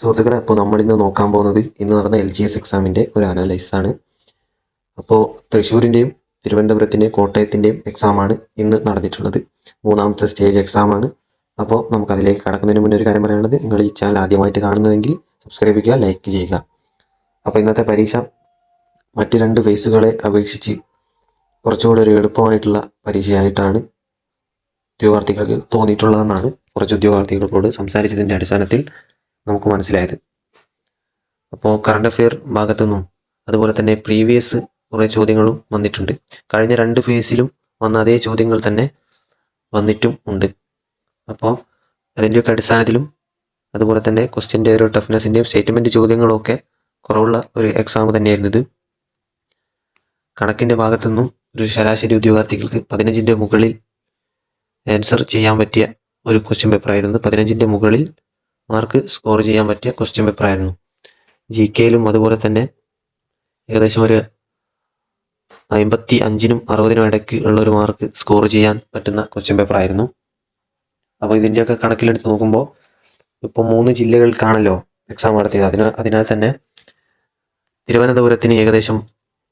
സുഹൃത്തുക്കളെ അപ്പോൾ നമ്മളിന്ന് നോക്കാൻ പോകുന്നത് ഇന്ന് നടന്ന എൽ ജി എസ് എക്സാമിന്റെ ഒരു അനാലൈസ് ആണ്. അപ്പോൾ തൃശ്ശൂരിന്റെയും തിരുവനന്തപുരത്തിന്റെയും കോട്ടയത്തിന്റെയും എക്സാമാണ് ഇന്ന് നടന്നിട്ടുള്ളത്. മൂന്നാമത്തെ സ്റ്റേജ് എക്സാമാണ് അപ്പോൾ നമുക്ക് അതിലേക്ക് കടക്കുന്നതിന് മുന്നേ ഒരു കാര്യം പറയാനുള്ളത് നിങ്ങൾ ഈ ചാനൽ ആദ്യമായിട്ട് കാണുന്നതെങ്കിൽ സബ്സ്ക്രൈബ് ചെയ്യുക ലൈക്ക് ചെയ്യുക. അപ്പോൾ ഇന്നത്തെ പരീക്ഷ മറ്റ് രണ്ട് ഫേസുകളെ അപേക്ഷിച്ച് കുറച്ചുകൂടി ഒരു എളുപ്പമായിട്ടുള്ള പരീക്ഷയായിട്ടാണ് ഉദ്യോഗാർത്ഥികൾക്ക് തോന്നിയിട്ടുള്ളതെന്നാണ് കുറച്ച് ഉദ്യോഗാർത്ഥികളോട് സംസാരിച്ചതിന്റെ അടിസ്ഥാനത്തിൽ നമുക്ക് മനസ്സിലായത്. അപ്പോൾ കറണ്ട് അഫെയർ ഭാഗത്തു നിന്നും അതുപോലെ തന്നെ പ്രീവിയസ് കുറേ ചോദ്യങ്ങളും വന്നിട്ടുണ്ട്. കഴിഞ്ഞ രണ്ട് ഫേസിലും വന്ന അതേ ചോദ്യങ്ങൾ തന്നെ വന്നിട്ടും ഉണ്ട്. അപ്പോൾ അതിന്റെയൊക്കെ അടിസ്ഥാനത്തിലും അതുപോലെ തന്നെ ക്വസ്റ്റ്യന്റെ ഒരു ടഫ്നെസ്സിന്റെയും സ്റ്റേറ്റ്മെന്റ് ചോദ്യങ്ങളൊക്കെ കുറവുള്ള ഒരു എക്സാം തന്നെയായിരുന്നു ഇത്. കണക്കിന്റെ ഭാഗത്തു നിന്നും ഒരു ശരാശരി ഉദ്യോഗാർത്ഥികൾക്ക് പതിനഞ്ചിന്റെ മുകളിൽ ആൻസർ ചെയ്യാൻ പറ്റിയ ഒരു ക്വസ്റ്റ്യൻ പേപ്പറായിരുന്നു പതിനഞ്ചിന്റെ മുകളിൽ മാർക്ക് സ്കോർ ചെയ്യാൻ പറ്റിയ ക്വസ്റ്റ്യൻ പേപ്പറായിരുന്നു ജി കെയിലും അതുപോലെ തന്നെ ഏകദേശം ഒരു അമ്പത്തി അഞ്ചിനും അറുപതിനും ഇടയ്ക്ക് ഉള്ള ഒരു മാർക്ക് സ്കോർ ചെയ്യാൻ പറ്റുന്ന ക്വസ്റ്റ്യൻ പേപ്പറായിരുന്നു അപ്പോൾ ഇതിന്റെയൊക്കെ കണക്കിലെടുത്ത് നോക്കുമ്പോൾ ഇപ്പോൾ മൂന്ന് ജില്ലകൾക്കാണല്ലോ എക്സാം നടത്തിയത്. അതിനാൽ അതിനാൽ തന്നെ തിരുവനന്തപുരത്തിന് ഏകദേശം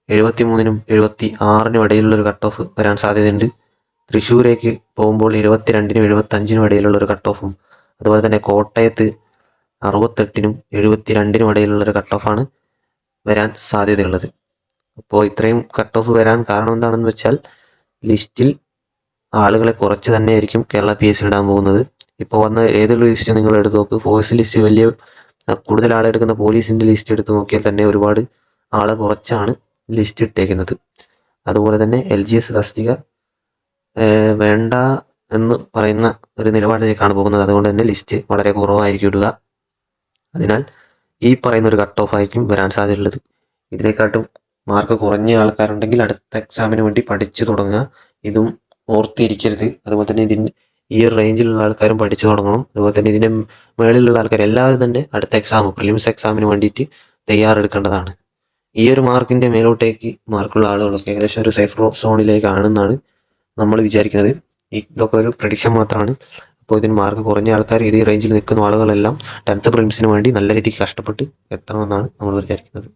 എഴുപത്തി മൂന്നിനും എഴുപത്തി ആറിനും ഇടയിലുള്ള ഒരു കട്ട് ഓഫ് വരാൻ സാധ്യതയുണ്ട്. തൃശ്ശൂരേക്ക് പോകുമ്പോൾ എഴുപത്തിരണ്ടിനും എഴുപത്തഞ്ചിനും ഇടയിലുള്ള ഒരു കട്ട് ഓഫും അതുപോലെ തന്നെ കോട്ടയത്ത് അറുപത്തെട്ടിനും എഴുപത്തിരണ്ടിനും ഇടയിലുള്ള ഒരു കട്ട് ഓഫാണ് വരാൻ സാധ്യതയുള്ളത്. അപ്പോൾ ഇത്രയും കട്ട് ഓഫ് വരാൻ കാരണം എന്താണെന്ന് വെച്ചാൽ ലിസ്റ്റിൽ ആളുകളെ കുറച്ച് തന്നെയായിരിക്കും കേരള പി എസ് സി ഇടാൻ പോകുന്നത്. ഇപ്പോൾ വന്ന ഏതൊരു ലിസ്റ്റ് നിങ്ങൾ എടുത്ത് നോക്ക് ഫോഴ്സ് ലിസ്റ്റ് വലിയ കൂടുതൽ ആളെടുക്കുന്ന പോലീസിന്റെ ലിസ്റ്റ് എടുത്ത് നോക്കിയാൽ തന്നെ ഒരുപാട് ആളെ കുറച്ചാണ് ലിസ്റ്റ് ഇട്ടേക്കുന്നത്. അതുപോലെ തന്നെ എൽ ജി എസ് തസ്തിക വേണ്ട എന്ന് പറയുന്ന ഒരു നിലപാടിലേക്കാണ് പോകുന്നത്. അതുകൊണ്ട് തന്നെ ലിസ്റ്റ് വളരെ കുറവായിരിക്കും ഇടുക. അതിനാൽ ഈ പറയുന്ന ഒരു കട്ട് ഓഫ് ആയിരിക്കും വരാൻ സാധ്യതയുള്ളത്. ഇതിനെക്കാട്ടും മാർക്ക് കുറഞ്ഞ ആൾക്കാരുണ്ടെങ്കിൽ അടുത്ത എക്സാമിന് വേണ്ടി പഠിച്ചു തുടങ്ങുക. ഇതും ഓർത്തിരിക്കരുത്. അതുപോലെ തന്നെ ഇതിന് ഈ ഒരു റേഞ്ചിലുള്ള ആൾക്കാരും പഠിച്ചു തുടങ്ങണം. അതുപോലെ തന്നെ ഇതിന്റെ മേളിലുള്ള ആൾക്കാർ എല്ലാവരും തന്നെ അടുത്ത എക്സാം പ്രിലിംസ് എക്സാമിന് വേണ്ടിയിട്ട് തയ്യാറെടുക്കേണ്ടതാണ്. ഈ ഒരു മാർക്കിന്റെ മേലോട്ടേക്ക് മാർക്കുള്ള ആളുകളൊക്കെ ഏകദേശം ഒരു സേഫ് സോണിലേക്കാണെന്നാണ് നമ്മൾ വിചാരിക്കുന്നത്. ഇതൊക്കെ ഒരു പ്രഡിക്ഷൻ മാത്രമാണ്. അപ്പോൾ ഇതിന് മാർക്ക് കുറഞ്ഞ ആൾക്കാർ ഇത് റേഞ്ചിൽ നിൽക്കുന്ന ആളുകളെല്ലാം ടെൻത്ത് പ്രിലിംസിന് വേണ്ടി നല്ല രീതിക്ക് കഷ്ടപ്പെട്ട് എത്തണമെന്നാണ് നമ്മൾ വിചാരിക്കുന്നത്.